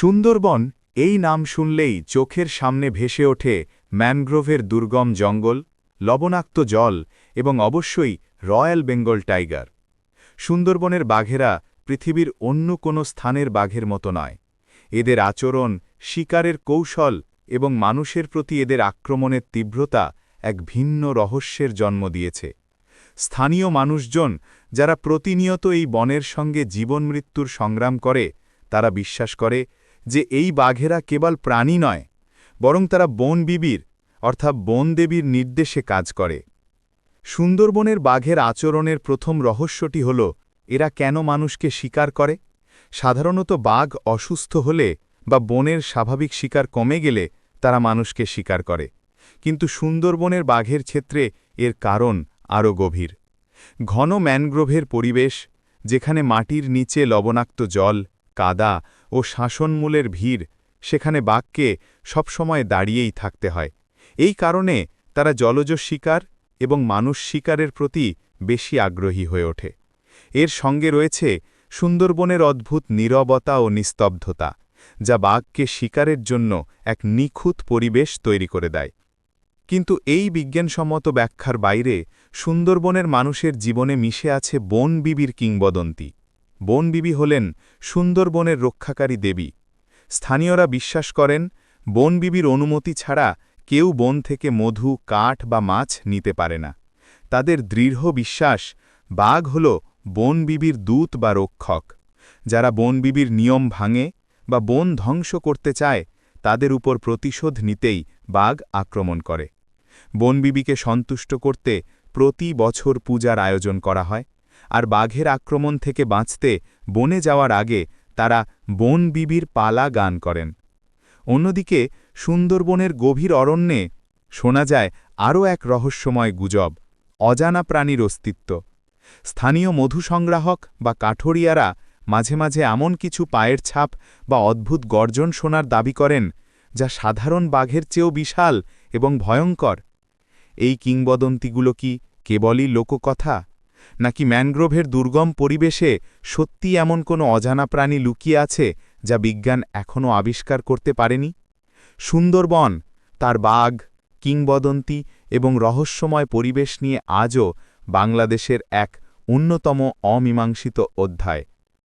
সুন্দরবন, এই নাম শুনলেই চোখের সামনে ভেসে ওঠে ম্যানগ্রোভের দুর্গম জঙ্গল, লবণাক্ত জল এবং অবশ্যই রয়্যাল বেঙ্গল টাইগার। সুন্দরবনের বাঘেরা পৃথিবীর অন্য কোনো স্থানের বাঘের মতো নয়। এদের আচরণ, শিকারের কৌশল এবং মানুষের প্রতি এদের আক্রমণের তীব্রতা এক ভিন্ন রহস্যের জন্ম দিয়েছে। স্থানীয় মানুষজন যারা প্রতিনিয়ত এই বনের সঙ্গে জীবন মৃত্যুর সংগ্রাম করে, তারা বিশ্বাস করে যে এই বাঘেরা কেবল প্রাণী নয়, বরং তারা বন বিবির, অর্থাৎ বন দেবীর নির্দেশে কাজ করে। সুন্দরবনের বাঘের আচরণের প্রথম রহস্যটি হল, এরা কেন মানুষকে শিকার করে? সাধারণত বাঘ অসুস্থ হলে বা বনের স্বাভাবিক শিকার কমে গেলে তারা মানুষকে শিকার করে। কিন্তু সুন্দরবনের বাঘের ক্ষেত্রে এর কারণ আরও গভীর। ঘন ম্যানগ্রোভের পরিবেশ, যেখানে মাটির নিচে লবণাক্ত জল, কাদা ও শাসনমূলের ভিড় সেখানে বাঘকে সবসময় দাঁড়িয়েই থাকতে হয়। এই কারণে তারা জলজ শিকার এবং মানুষ শিকারের প্রতি বেশি আগ্রহী হয়ে ওঠে। এর সঙ্গে রয়েছে সুন্দরবনের অদ্ভুত নীরবতা ও নিস্তব্ধতা, যা বাঘকে শিকারের জন্য এক নিখুঁত পরিবেশ তৈরি করে দেয়। কিন্তু এই বিজ্ঞানসম্মত ব্যাখ্যার বাইরে সুন্দরবনের মানুষের জীবনে মিশে আছে বন বিবির কিংবদন্তি। বন বিবি হলেন সুন্দরবনের রক্ষাকারী দেবী। স্থানীয়রা বিশ্বাস করেন, বন বিবির অনুমতি ছাড়া কেউ বন থেকে মধু, কাঠ বা মাছ নিতে পারে না। তাদের দৃঢ় বিশ্বাস, বাঘ হল বন বিবির দূত বা রক্ষক। যারা বন বিবির নিয়ম ভাঙে বা বন ধ্বংস করতে চায়, তাদের উপর প্রতিশোধ নিতেই বাঘ আক্রমণ করে। বনবিবিকে সন্তুষ্ট করতে প্রতি বছর পূজার আয়োজন করা হয়। আর বাঘের আক্রমণ থেকে বাঁচতে বনে যাওয়ার আগে তারা বন বিবির পালা গান করেন। অন্যদিকে সুন্দরবনের গভীর অরণ্যে শোনা যায় আরও এক রহস্যময় গুজব, অজানা প্রাণীর অস্তিত্ব। স্থানীয় মধু সংগ্রাহক বা কাঠরিয়ারা মাঝে মাঝে এমন কিছু পায়ের ছাপ বা অদ্ভুত গর্জন শোনার দাবি করেন, যা সাধারণ বাঘের চেয়েও বিশাল এবং ভয়ঙ্কর। এই কিংবদন্তিগুলো কি কেবলই লোককথা? নাকি ম্যানগ্রোভের দুর্গম পরিবেশে সত্যি এমন কোনো অজানা প্রাণী লুকিয়ে আছে যা বিজ্ঞান এখনও আবিষ্কার করতে পারেনি? সুন্দরবন, তার বাঘ, কিংবদন্তি এবং রহস্যময় পরিবেশ নিয়ে আজও বাংলাদেশের এক অন্যতম অমীমাংসিত অধ্যায়।